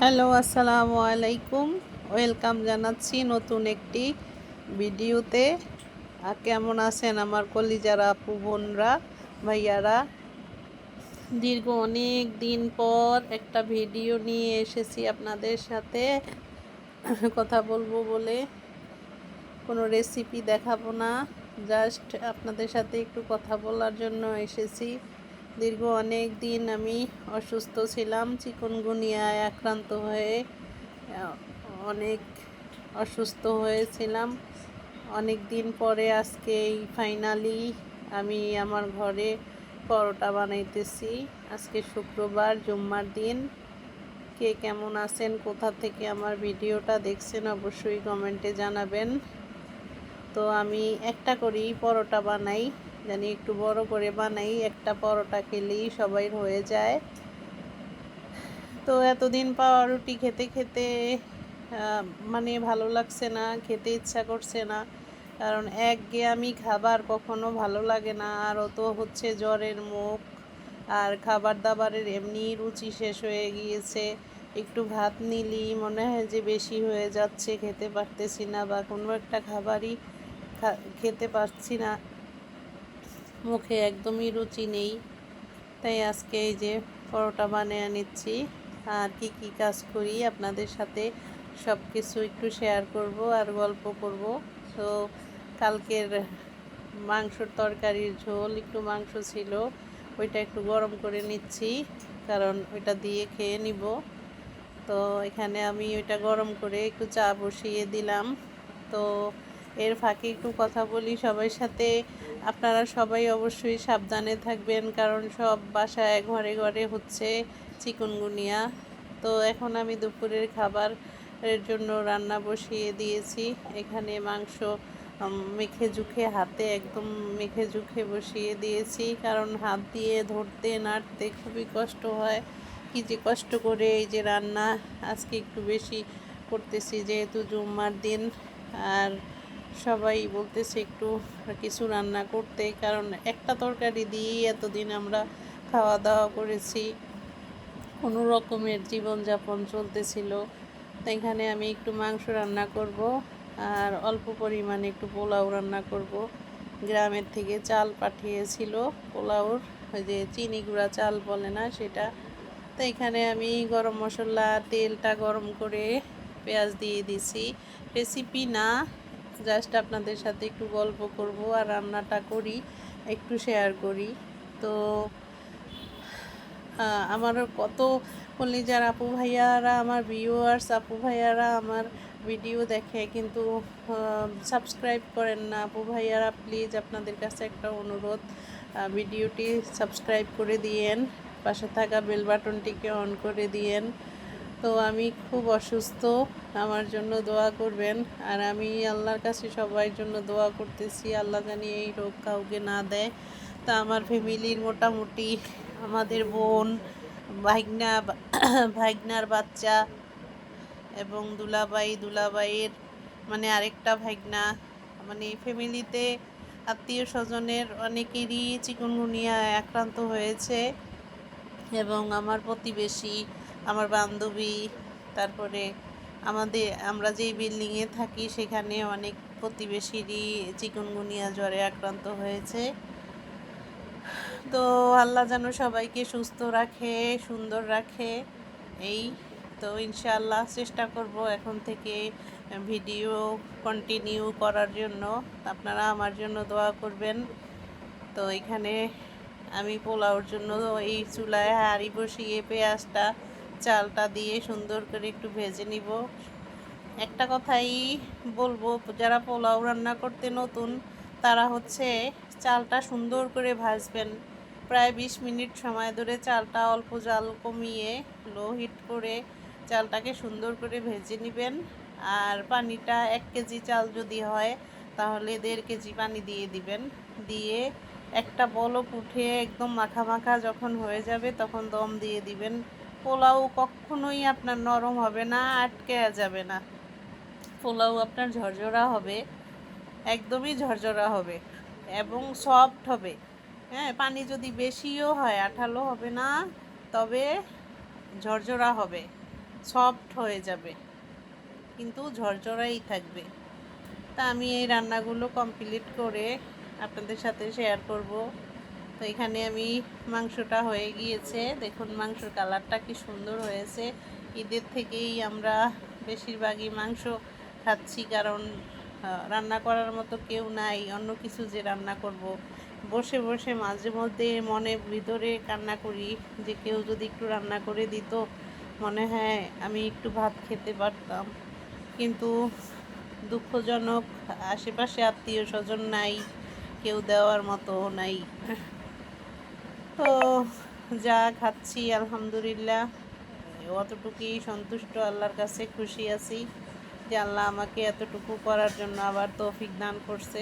Hello, আসসালামু আলাইকুম। Welcome জানাচ্ছি নতুন একটি ভিডিওতে। কেমন আছেন আমার কলিজারা আপু, বোনরা, ভাইয়ারা? দীর্ঘ অনেক দিন পর একটা ভিডিও নিয়ে এসেছি আপনাদের সাথে। কথা বলব বলে কোনো রেসিপি দেখাবো না। জাস্ট আপনাদের সাথে একটু কথা বলার জন্য এসেছি। দীর্ঘ অনেক দিন আমি অসুস্থ ছিলাম, চিকনগুনিয়ায় আক্রান্ত হয়ে অনেক অসুস্থ হয়েছিলাম। অনেক দিন পরে আজকে এই ফাইনালি আমি আমার ঘরে পরোটা বানাইতেছি। আজকে শুক্রবার, জুম্মার দিন। কে কেমন আছেন, কোথা থেকে আমার ভিডিওটা দেখছেন অবশ্যই কমেন্টে জানাবেন। তো আমি একটা করেই পরোটা বানাই। জানি একটু বড় করে বানাই, একটা পরোটা খেলেই সবাই হয়ে যায়। তো এতদিন পাউরুটি খেতে খেতে মানে ভালো লাগছে না, খেতে ইচ্ছা করছে না। কারণ একঘেয়েমি খাবার কখনো ভালো লাগে না, আর অত হচ্ছে জ্বরের মুখ। আর খাবার দাবারের এমনি রুচি শেষ হয়ে গিয়েছে। একটু ভাত নিলেই মনে হয় যে বেশি হয়ে যাচ্ছে, খেতে পারতেছি না বা কোনো একটা খাবারই খেতে পারছি না। মুখে একদমই রুচি নেই। তাই আজকে এই যে পরোটা বানিয়ে নিচ্ছি। আর কি কি কাজ করি আপনাদের সাথে সব কিছু একটু শেয়ার করব আর গল্প করব। তো কালকের মাংসর তরকারির ঝোল একটু মাংস ছিল, ওইটা একটু গরম করে নিচ্ছি, কারণ ওইটা দিয়ে খেয়ে নিব। তো, এখানে আমি ওইটা গরম করে একটু চা বসিয়ে দিলাম। তো এর ফাঁকে একটু কথা বলি সবার সাথে। আপনারা সবাই অবশ্যই সাবধানে থাকবেন কারণ সব বাসায় ঘরে ঘরে হচ্ছে চিকুনগুনিয়া। তো এখন আমি দুপুরের খাবারের জন্য রান্না বসিয়ে দিয়েছি। এখানে মাংস মেখে জুখে হাতে একদম মেখে জুখে বসিয়ে দিয়েছি কারণ হাত দিয়ে ধরতে, নাড়তে খুবই কষ্ট হয়। কি যে কষ্ট করে এই যে রান্না আজকে একটু বেশি করতেছি যেহেতু জুম্মার দিন। আর সবাই বলতেছে একটু কিছু রান্না করতে, কারণ একটা তরকারি দিয়েই এতদিন আমরা খাওয়া দাওয়া করেছি। কোনো রকমের জীবনযাপন চলতেছিল। এখানে আমি একটু মাংস রান্না করব আর অল্প পরিমাণে একটু পোলাও রান্না করব। গ্রামের থেকে চাল পাঠিয়েছিল পোলাওর, ওই যে চিনি গুঁড়া চাল বলে না সেটা। তো এখানে আমি গরম মশলা, তেলটা গরম করে পেঁয়াজ দিয়ে দিছি। রেসিপি না জাস্ট আপনাদের সাথে একটু গল্প করব আর রান্নাটা করি, একটু শেয়ার করি। তো আমার কত কলিজার আপু ভাইয়ারা, আমার ভিউয়ার্স আপু ভাইয়ারা আমার ভিডিও দেখে কিন্তু সাবস্ক্রাইব করেন না। আপু ভাইয়ারা প্লিজ আপনাদের কাছে একটা অনুরোধ ভিডিওটি সাবস্ক্রাইব করে দিয়েন, পাশে থাকা বেল বাটনটিকে অন করে দিয়েন। তো আমি খুব অসুস্থ। আমার জন্য দোয়া করবেন। আর আমি আল্লাহর কাছে সবার জন্য দোয়া করতেছি। আল্লাহ জানি এই রোগ কাউকে না দেয়। তা আমার ফ্যামিলির মোটামুটি আমাদের বোন, ভাইগনা, ভাইগনার বাচ্চা এবং দুলাবাই দুলাবাইয়ের মানে আরেকটা ভাইগনা। মানে ফ্যামিলিতে আত্মীয় স্বজনের অনেকেরই চিকুনগুনিয়ায় আক্রান্ত হয়েছে এবং আমার প্রতিবেশী আমার বান্ধবী, তারপরে আমাদের, আমরা যেই বিল্ডিংয়ে থাকি সেখানে অনেক প্রতিবেশীরই চিকুনগুনিয়া জ্বরে আক্রান্ত হয়েছে। তো আল্লাহ যেন সবাইকে সুস্থ রাখে, সুন্দর রাখে। এই তো ইনশাআল্লাহ চেষ্টা করব এখন থেকে ভিডিও কন্টিনিউ করার জন্য। আপনারা আমার জন্য দোয়া করবেন। তো এখানে আমি পোলাওর জন্য এই চুলায় হাঁড়ি বসিয়ে পেঁয়াজটা চালটা দিয়ে সুন্দর করে একটু ভেজে নিব। একটা কথাই বলব, যারা পোলাও রান্না করতে নতুন, তারা হচ্ছে চালটা সুন্দর করে ভাজবেন। প্রায় বিশ মিনিট সময় ধরে চালটা অল্প জাল কমিয়ে লো হিট করে চালটাকে সুন্দর করে ভেজে নেবেন। আর পানিটা এক কেজি চাল যদি হয়, তাহলে দেড় কেজি পানি দিয়ে দিবেন। দিয়ে একটা বলক উঠে একদম মাখা মাখা যখন হয়ে যাবে, তখন দম দিয়ে দিবেন। পোলাও কখনোই আপনার নরম হবে না, আটকে যাবে না। পোলাও আপনার ঝরঝরা হবে, একদমই ঝরঝরা হবে এবং সফট হবে। হ্যাঁ পানি যদি বেশিও হয়, আঠালো হবে না, তবে ঝরঝরা হবে সফট হয়ে যাবে, কিন্তু ঝরঝরাই থাকবে। তা আমি এই রান্নাগুলো কমপ্লিট করে আপনাদের সাথে শেয়ার করব। তো এখানে আমি মাংসটা হয়ে গিয়েছে। দেখুন, মাংসর কালারটা কি সুন্দর হয়েছে। ঈদের থেকেই আমরা বেশিরভাগই মাংস খাচ্ছি, কারণ রান্না করার মতো কেউ নাই, অন্য কিছু যে রান্না করব। বসে বসে মাঝে মধ্যে মনে ভিতরে কান্না করি যে কেউ যদি একটু রান্না করে দিত, মনে হয় আমি একটু ভাত খেতে পারতাম। কিন্তু দুঃখজনক, আশেপাশে আত্মীয় স্বজন নাই, কেউ দেওয়ার মতো নাই। তো যা খাচ্ছি, আলহামদুলিল্লাহ। অতটুকুই সন্তুষ্ট, আল্লাহর কাছে খুশি আছি যে আল্লাহ আমাকে এতটুকু করার জন্য আবার তৌফিক দান করছে।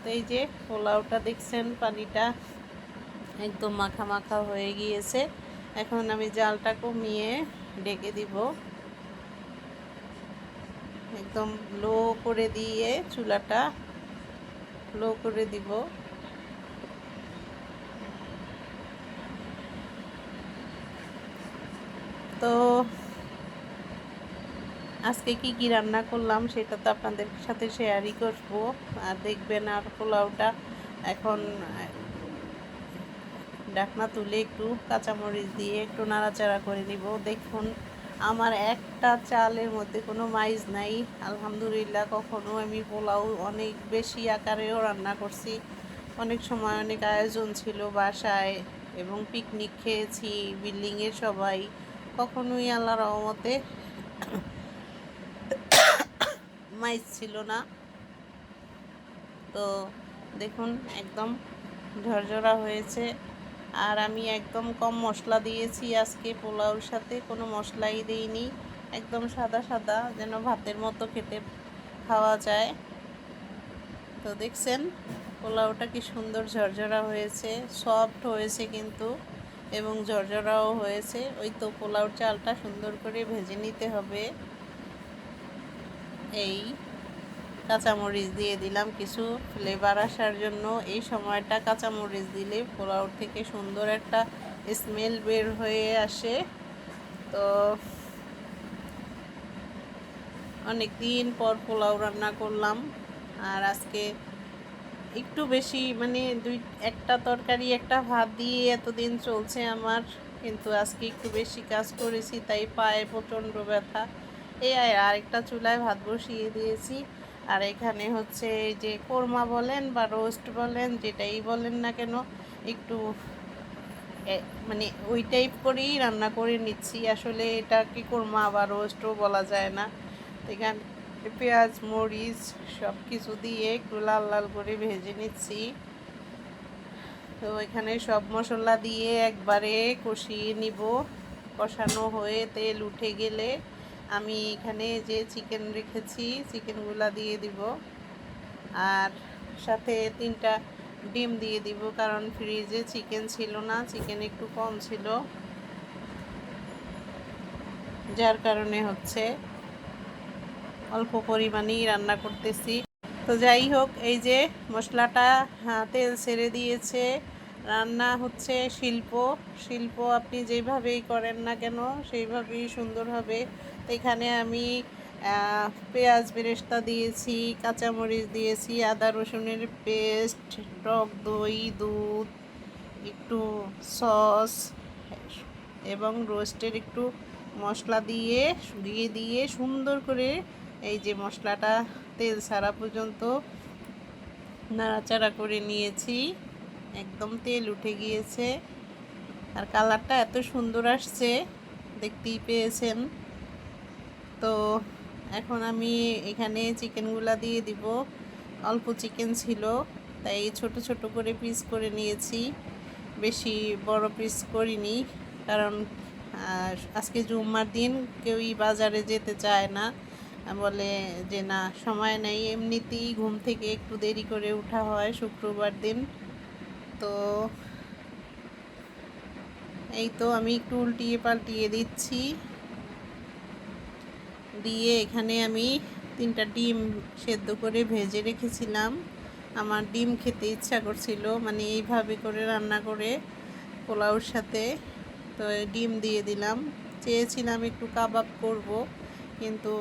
তো এই যে পোলাওটা দেখছেন, পানিটা একদম মাখা মাখা হয়ে গিয়েছে। এখন আমি জালটা কমিয়ে ডেকে দিব। একদম লো করে দিয়ে চুলাটা লো করে দিব। তো আজকে কি কি রান্না করলাম সেটা তো আপনাদের সাথে শেয়ারই করব। আর দেখবেন আর পোলাওটা এখন ডাকনা তুলে একটু কাঁচামরিচ দিয়ে একটু নাড়াচাড়া করে নিব। দেখুন, আমার একটা চালের মধ্যে কোনো মাইজ নাই। আলহামদুলিল্লাহ, কখনো আমি পোলাও অনেক বেশি আকারেও রান্না করছি। অনেক সময় অনেক আয়োজন ছিল বাসায় এবং পিকনিক খেয়েছি বিল্ডিংয়ের সবাই কখনোই আল্লাহ রহমতে মাইজ ছিল না। তো দেখুন, একদম ঝরঝরা হয়েছে। আর আমি একদম কম মশলা দিয়েছি আজকে পোলাওর সাথে, কোনো মশলাই দিইনি। একদম সাদা সাদা, যেন ভাতের মতো খেতে খাওয়া যায়। তো দেখছেন, পোলাওটা কি সুন্দর ঝরঝরা হয়েছে সফট হয়েছে কিন্তু। এবং ঝরঝরাও হয়েছে। ওই তো পোলাওর চালটা সুন্দর করে ভেজে নিতে হবে। এই কাঁচামরিচ দিয়ে দিলাম কিছু ফ্লেভার আসার জন্য। এই সময়টা কাঁচামরিচ দিলে পোলাও থেকে সুন্দর একটা স্মেল বের হয়ে আসে। তো অনেক দিন পর পোলাও রান্না করলাম। আর আজকে একটু বেশি মানে দুই, একটা তরকারি, একটা ভাত দিয়ে এতদিন চলছে আমার। কিন্তু আজকে একটু বেশি কাজ করেছি, তাই পায়ে প্রচণ্ড ব্যথা। এই আর আরেকটা চুলায় ভাত বসিয়ে দিয়েছি। আর এখানে হচ্ছে যে কোরমা বলেন বা রোস্ট বলেন, যেটাই বলেন না কেন, একটু মানে ওই টাইপ করেই রান্না করে নিচ্ছি। আসলে এটা কি কোরমা বা রোস্টও বলা যায় না। এখানে পেঁয়াজ, মরিচ সব কিছু দিয়ে একটু লাল লাল করে ভেজে নিচ্ছি। তো এখানে সব মশলা দিয়ে একবারে কষিয়ে নিব। কষানো হয়ে তেল উঠে গেলে আমি এখানে যে চিকেন রেখেছি, চিকেনগুলা দিয়ে দিব। আর সাথে তিনটা ডিম দিয়ে দিব, কারণ ফ্রিজে চিকেন ছিল না, চিকেন একটু কম ছিল। যার কারণে হচ্ছে অল্প পরিমাণেই রান্না করতেছি। তো যাই হোক এই যে মশলাটা হ্যাঁ, তেল ছেড়ে দিয়েছে। রান্না হচ্ছে শিল্প। শিল্প আপনি যেভাবেই করেন না কেন সেইভাবেই সুন্দর হবে। এখানে আমি পেঁয়াজ বেরেস্তা দিয়েছি কাঁচামরিচ দিয়েছি আদা রসুনের পেস্ট টক দই দুধ একটু সস এবং রোস্টের একটু মশলা দিয়ে দিয়ে দিয়ে সুন্দর করে এই যে মশলাটা তেল ছাড়া পর্যন্ত নাড়াচাড়া করে নিয়েছি। একদম তেল উঠে গিয়েছে। আর কালারটা এত সুন্দর আসছে, দেখতেই পেয়েছেন। তো এখন আমি এখানে চিকেনগুলা দিয়ে দিব। অল্প চিকেন ছিল, তাই ছোট ছোট করে পিস করে নিয়েছি। বেশি বড় পিস করিনি, কারণ আজকে জুম্মার দিন কেউই বাজারে যেতে চায় না। বলে যে, না, সময় নেই। এমনিতেই ঘুম থেকে একটু দেরি করে ওঠা হয় শুক্রবার দিন। তো এই তো আমি একটু উল্টিয়ে পাল্টিয়ে দিচ্ছি। দিয়ে এখানে আমি তিনটা ডিম সেদ্ধ করে ভেজে রেখেছিলাম। আমার ডিম খেতে ইচ্ছা করছিল মানে এইভাবে করে রান্না করে পোলাওর সাথে। তো ডিম দিয়ে দিলাম। চেয়েছিলাম একটু কাবাব করব, কিন্তু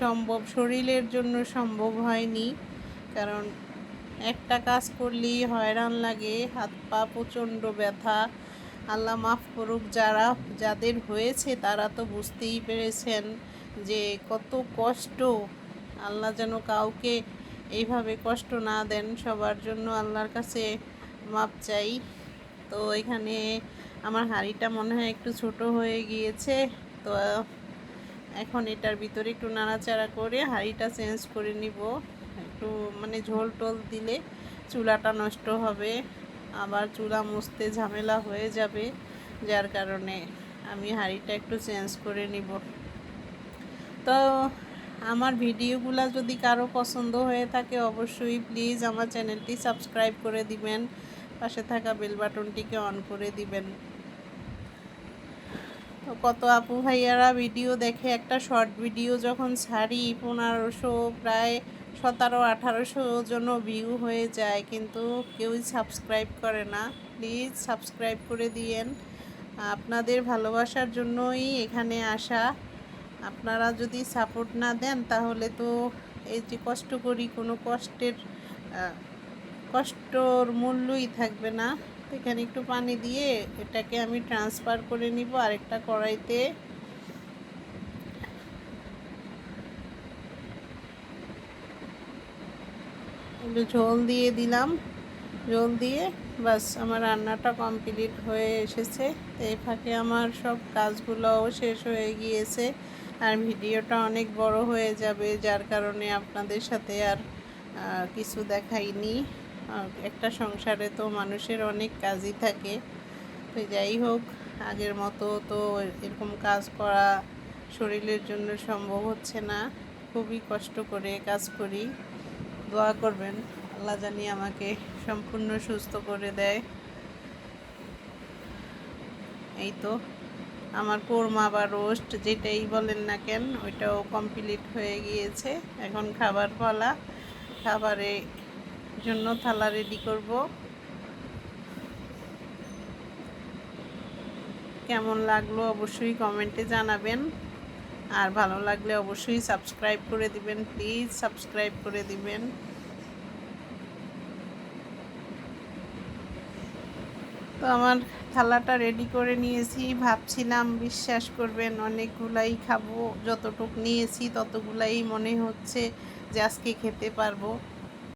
সম্ভব, শরীরের জন্য সম্ভব হয়নি। কারণ একটা কাজ করলেই হয়রান লাগে, হাত পা প্রচণ্ড ব্যথা। আল্লাহ মাফ করুক, যারা, যাদের হয়েছে তারা তো বুঝতেই পেরেছেন যে কত কষ্ট। আল্লাহ যেন কাউকে এইভাবে কষ্ট না দেন, সবার জন্য আল্লাহর কাছে মাপ চাই। তো এখানে আমার হাঁড়িটা মনে হয় একটু ছোট হয়ে গিয়েছে। তো এখন এটার ভিতরে একটু নাড়াচাড়া করে হাঁড়িটা চেঞ্জ করে নিব। একটু মানে ঝোল টোল দিলে চুলাটা নষ্ট হবে, আবার চুলা মুছতে ঝামেলা হয়ে যাবে, যার কারণে আমি হাঁড়িটা একটু চেঞ্জ করে নিব। তো আমার ভিডিওগুলো যদি কারও পছন্দ হয়ে থাকে অবশ্যই প্লিজ আমার চ্যানেলটি সাবস্ক্রাইব করে দিবেন, পাশে থাকা বেল বাটনটিকে অন করে দিবেন। কত আপু ভাইয়ারা ভিডিও দেখে, একটা শর্ট ভিডিও যখন ছাড়ি, পনেরোশো, প্রায় সতেরো, আঠারোশো জন ভিউ হয়ে যায়, কিন্তু কেউই সাবস্ক্রাইব করে না। প্লিজ সাবস্ক্রাইব করে দিয়েন। আপনাদের ভালোবাসার জন্যই এখানে আসা। আপনারা যদি সাপোর্ট না দেন, তাহলে তো এই যে কষ্ট করি, কোনো কষ্টের কষ্টর মূল্যই থাকবে না। এখানে একটু পানি দিয়ে এটাকে আমি ট্রান্সফার করে নিব আরেকটা কড়াইতে। একটু ঝোল দিয়ে দিলাম। ঝোল দিয়ে বাস আমার রান্নাটা কমপ্লিট হয়ে এসেছে। তো এই ফাঁকে আমার সব কাজগুলোও শেষ হয়ে গিয়েছে আর ভিডিওটা অনেক বড় হয়ে যাবে, যার কারণে আপনাদের সাথে আর কিছু দেখাইনি। একটা সংসারে তো মানুষের অনেক কাজই থাকে। তো যাই হোক, আগের মতো তো এরকম কাজ করা শরীরের জন্য সম্ভব হচ্ছে না। খুবই কষ্ট করে কাজ করি। দোয়া করবেন, আল্লাহ জানি আমাকে সম্পূর্ণ সুস্থ করে দেয়। এই তো, আমার কোরমা বা রোস্ট যেটাই বলেন না কেন, ওইটাও কমপ্লিট হয়ে গিয়েছে। এখন খাবার পালা, খাবারে জন্য থালা রেডি করব। কেমন লাগল অবশ্যই কমেন্টে জানাবেন। আর ভালো লাগলে অবশ্যই সাবস্ক্রাইব করে দিবেন প্লিজ সাবস্ক্রাইব করে দিবেন। তো আমার থালাটা রেডি করে নিয়েছি, ভাবছিলাম বিশ্বাস করবেন অনেকগুলাই খাব, যতটুক নিয়েছি ততগুলাই মনে হচ্ছে যে আজকে খেতে পারব।